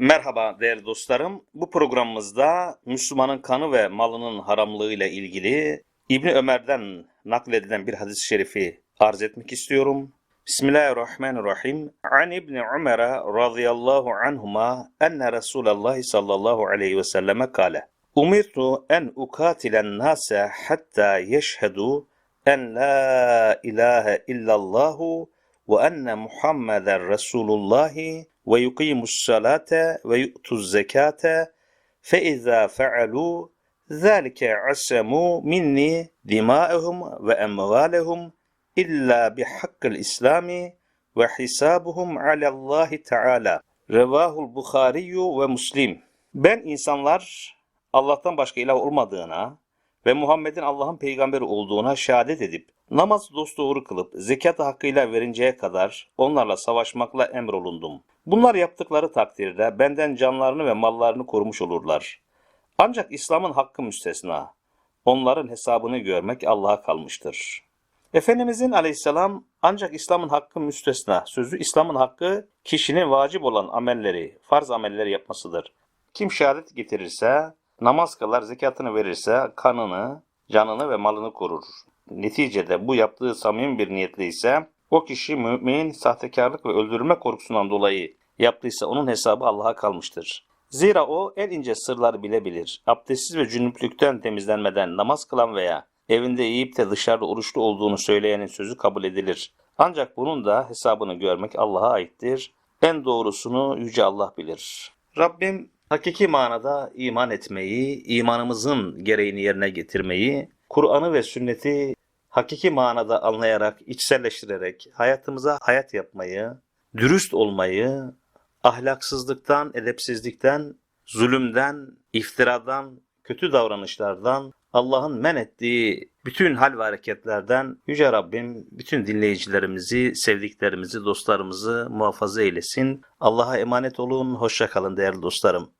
Merhaba değerli dostlarım. Bu programımızda Müslümanın kanı ve malının haramlığı ile ilgili İbni Ömer'den nakledilen bir hadis-i şerifi arz etmek istiyorum. Bismillahirrahmanirrahim. An İbni Ömer radıyallahu anhuma enne Resulallah sallallahu aleyhi ve selleme kale. Umirtu en ukatilen nase hatta yeşhedu en la ilahe illallahu ve enne Muhammeden Resulullahi ve yuqimus salate ve yu'tuz zekate fe izâ fe'alû zâlike assemû minni dimâehum ve emvâlehum illa bihakkil İslami ve hisabuhum alallahi. Ben insanlar Allah'tan başka ilah olmadığına ve Muhammed'in Allah'ın peygamberi olduğuna şehadet edip namaz dosdoğru kılıp zekat hakkıyla verinceye kadar onlarla savaşmakla emrolundum. Bunlar yaptıkları takdirde benden canlarını ve mallarını korumuş olurlar. Ancak İslam'ın hakkı müstesna. Onların hesabını görmek Allah'a kalmıştır. Efendimizin aleyhisselam ancak İslam'ın hakkı müstesna sözü İslam'ın hakkı kişinin vacip olan amelleri, farz amelleri yapmasıdır. Kim şehadet getirirse, namaz kılar, zekatını verirse kanını, canını ve malını korur. Neticede bu yaptığı samimi bir niyetle ise o kişi mümin, sahtekarlık ve öldürülme korkusundan dolayı yaptıysa onun hesabı Allah'a kalmıştır. Zira o en ince sırları bilebilir. Abdestsiz ve cünüplükten temizlenmeden namaz kılan veya evinde yiyip de dışarıda oruçlu olduğunu söyleyenin sözü kabul edilir. Ancak bunun da hesabını görmek Allah'a aittir. En doğrusunu Yüce Allah bilir. Rabbim hakiki manada iman etmeyi, imanımızın gereğini yerine getirmeyi, Kur'an'ı ve sünneti hakiki manada anlayarak, içselleştirerek hayatımıza hayat yapmayı, dürüst olmayı, ahlaksızlıktan, edepsizlikten, zulümden, iftiradan, kötü davranışlardan, Allah'ın men ettiği bütün hal ve hareketlerden Yüce Rabbim bütün dinleyicilerimizi, sevdiklerimizi, dostlarımızı muhafaza eylesin. Allah'a emanet olun. Hoşça kalın değerli dostlarım.